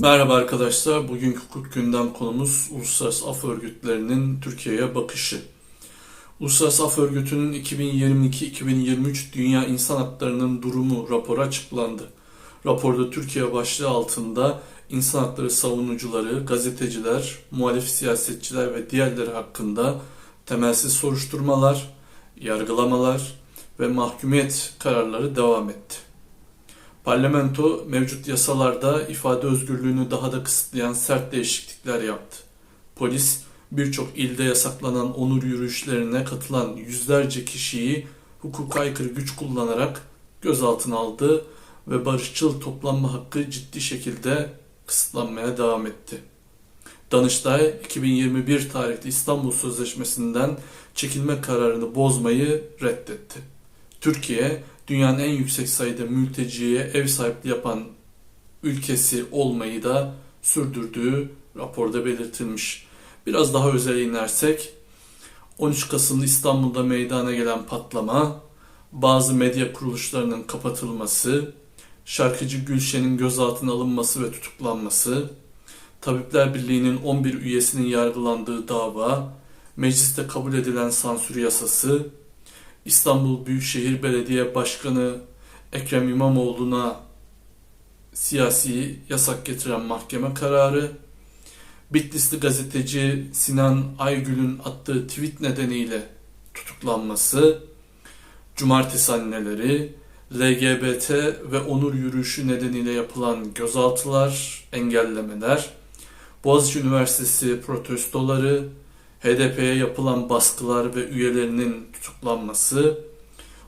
Merhaba arkadaşlar. Bugünkü hukuk gündem konumuz Uluslararası Af Örgütlerinin Türkiye'ye bakışı. Uluslararası Af Örgütü'nün 2022-2023 Dünya İnsan Hakları'nın durumu raporu açıklandı. Raporda Türkiye başlığı altında insan hakları savunucuları, gazeteciler, muhalif siyasetçiler ve diğerleri hakkında temelsiz soruşturmalar, yargılamalar ve mahkumiyet kararları devam etti. Parlamento mevcut yasalarda ifade özgürlüğünü daha da kısıtlayan sert değişiklikler yaptı. Polis birçok ilde yasaklanan onur yürüyüşlerine katılan yüzlerce kişiyi hukuka aykırı güç kullanarak gözaltına aldı ve barışçıl toplanma hakkı ciddi şekilde kısıtlanmaya devam etti. Danıştay 2021 tarihli İstanbul Sözleşmesi'nden çekilme kararını bozmayı reddetti. Türkiye dünyanın en yüksek sayıda mülteciye ev sahipliği yapan ülkesi olmayı da sürdürdüğü raporda belirtilmiş. Biraz daha özel inersek 13 Kasım'da İstanbul'da meydana gelen patlama, bazı medya kuruluşlarının kapatılması, şarkıcı Gülşen'in gözaltına alınması ve tutuklanması, Tabipler Birliği'nin 11 üyesinin yargılandığı dava, mecliste kabul edilen sansür yasası, İstanbul Büyükşehir Belediye Başkanı Ekrem İmamoğlu'na siyasi yasak getiren mahkeme kararı, Bitlisli gazeteci Sinan Aygül'ün attığı tweet nedeniyle tutuklanması, cumartesi anneleri, LGBT ve onur yürüyüşü nedeniyle yapılan gözaltılar, engellemeler, Boğaziçi Üniversitesi protestoları, HDP'ye yapılan baskılar ve üyelerinin tutuklanması,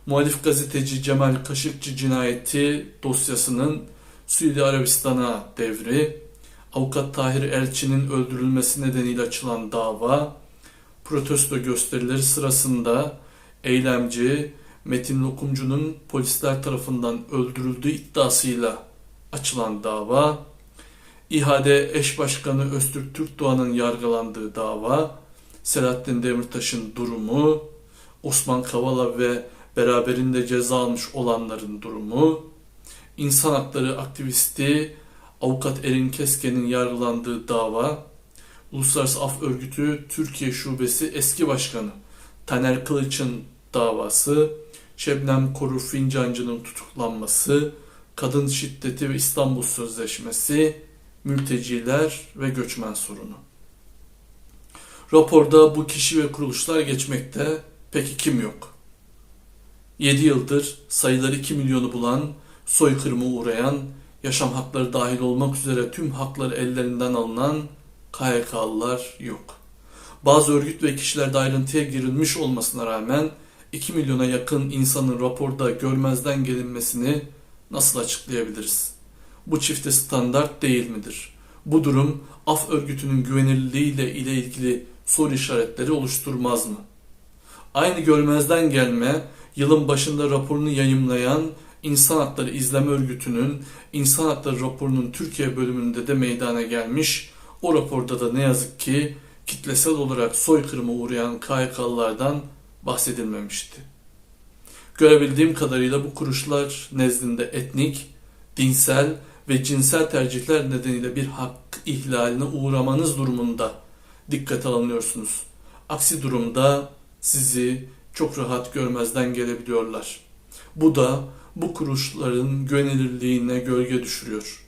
muhalif gazeteci Cemal Kaşıkçı cinayeti dosyasının Suudi Arabistan'a devri, avukat Tahir Elçi'nin öldürülmesi nedeniyle açılan dava, protesto gösterileri sırasında eylemci Metin Lokumcu'nun polisler tarafından öldürüldüğü iddiasıyla açılan dava, İHA'de eş başkanı Öztürk Türkdoğan'ın yargılandığı dava, Selahattin Demirtaş'ın durumu, Osman Kavala ve beraberinde ceza almış olanların durumu, insan hakları aktivisti avukat Erin Kesken'in yargılandığı dava, Uluslararası Af Örgütü Türkiye Şubesi eski başkanı Taner Kılıç'ın davası, Şebnem Korur Fincancı'nın tutuklanması, kadın şiddeti ve İstanbul Sözleşmesi, mülteciler ve göçmen sorunu. Raporda bu kişi ve kuruluşlar geçmekte. Peki kim yok? 7 yıldır sayıları 2 milyonu bulan, soykırıma uğrayan, yaşam hakları dahil olmak üzere tüm hakları ellerinden alınan KHK'lılar yok. Bazı örgüt ve kişilerde ayrıntıya girilmiş olmasına rağmen 2 milyona yakın insanın raporda görmezden gelinmesini nasıl açıklayabiliriz? Bu çifte standart değil midir? Bu durum af örgütünün güvenilirliğiyle ile ilgili soru işaretleri oluşturmaz mı? Aynı görmezden gelme yılın başında raporunu yayımlayan İnsan Hakları İzleme Örgütü'nün İnsan Hakları raporunun Türkiye bölümünde de meydana gelmiş. O raporda da ne yazık ki kitlesel olarak soykırıma uğrayan KYK'lılardan bahsedilmemişti. Görebildiğim kadarıyla bu kuruluşlar nezdinde etnik, dinsel ve cinsel tercihler nedeniyle bir hak ihlaline uğramanız durumunda dikkate alınıyorsunuz. Aksi durumda sizi çok rahat görmezden gelebiliyorlar. Bu da bu kuruluşların güvenilirliğine gölge düşürüyor.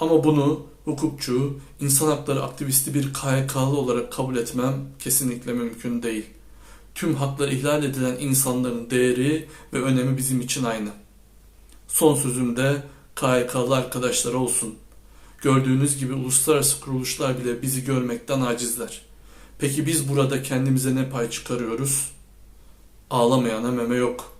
Ama bunu hukukçu, insan hakları aktivisti bir KHK'lı olarak kabul etmem kesinlikle mümkün değil. Tüm hakları ihlal edilen insanların değeri ve önemi bizim için aynı. Son sözümde KHK'lı arkadaşlar olsun. Gördüğünüz gibi uluslararası kuruluşlar bile bizi görmekten acizler. Peki biz burada kendimize ne pay çıkarıyoruz? Ağlamayana meme yok.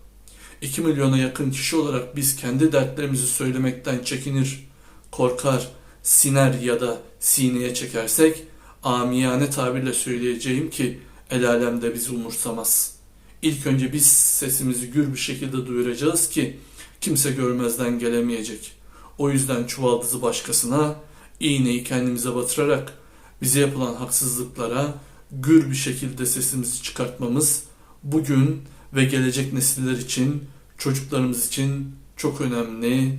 2 milyona yakın kişi olarak biz kendi dertlerimizi söylemekten çekinir, korkar, siner ya da sineye çekersek amiyane tabirle söyleyeceğim ki el alem de bizi umursamaz. İlk önce biz sesimizi gür bir şekilde duyuracağız ki kimse görmezden gelemeyecek. O yüzden çuvaldızı başkasına, iğneyi kendimize batırarak bize yapılan haksızlıklara gür bir şekilde sesimizi çıkartmamız bugün ve gelecek nesiller için, çocuklarımız için çok önemli.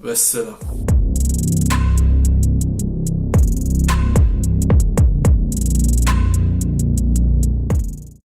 Vesselam.